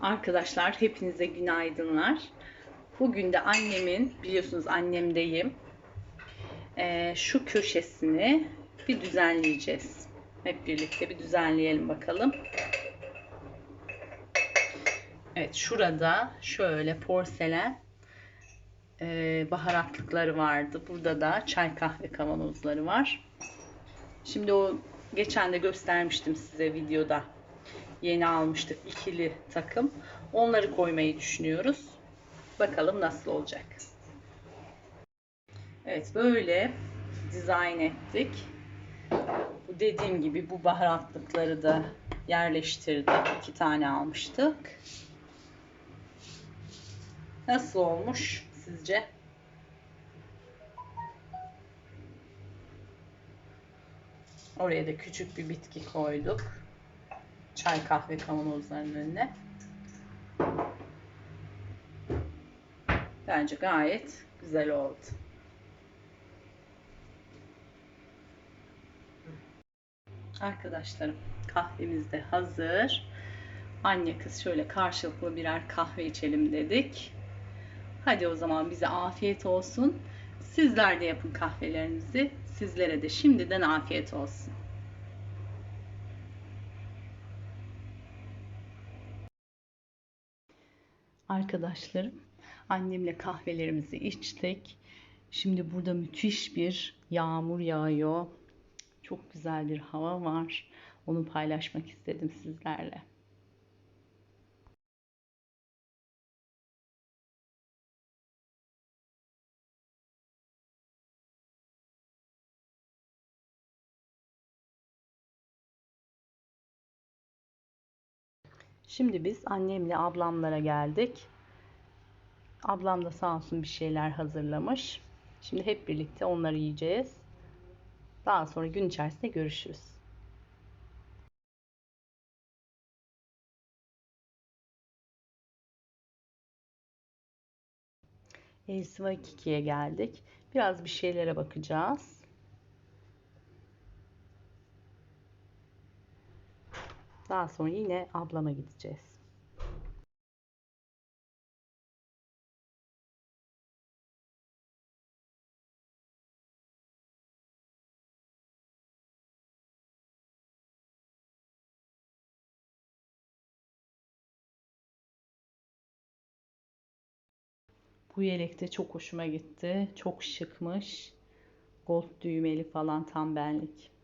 Arkadaşlar hepinize günaydınlar. Bugün de annemin, biliyorsunuz annemdeyim. Ee, şu köşesini bir düzenleyeceğiz. Hep birlikte bir düzenleyelim bakalım. Evet şurada şöyle porselen e, baharatlıkları vardı. Burada da çay kahve kavanozları var. Şimdi o geçen de göstermiştim size videoda. Yeni almıştık ikili takım. Onları koymayı düşünüyoruz. Bakalım nasıl olacak. Evet böyle dizayn ettik. Bu dediğim gibi bu baharatlıkları da yerleştirdik. İki tane almıştık. Nasıl olmuş sizce? Oraya da küçük bir bitki koyduk. Çay kahve kavanozlarının önüne. Bence gayet güzel oldu. Arkadaşlarım kahvemiz de hazır. Anne kız şöyle karşılıklı birer kahve içelim dedik. Hadi o zaman bize afiyet olsun. Sizler de yapın kahvelerinizi. Sizlere de şimdiden afiyet olsun. Arkadaşlarım, annemle kahvelerimizi içtik. Şimdi burada müthiş bir yağmur yağıyor. Çok güzel bir hava var. Onu paylaşmak istedim sizlerle. Şimdi biz annemle ablamlara geldik. Ablam da sağ olsun bir şeyler hazırlamış. Şimdi hep birlikte onları yiyeceğiz. Daha sonra gün içerisinde görüşürüz. Elsiva Kiki'ye geldik. Biraz bir şeylere bakacağız. Daha sonra yine ablama gideceğiz. Bu yelek de çok hoşuma gitti. Çok şıkmış. Gold düğmeli falan tam benlik.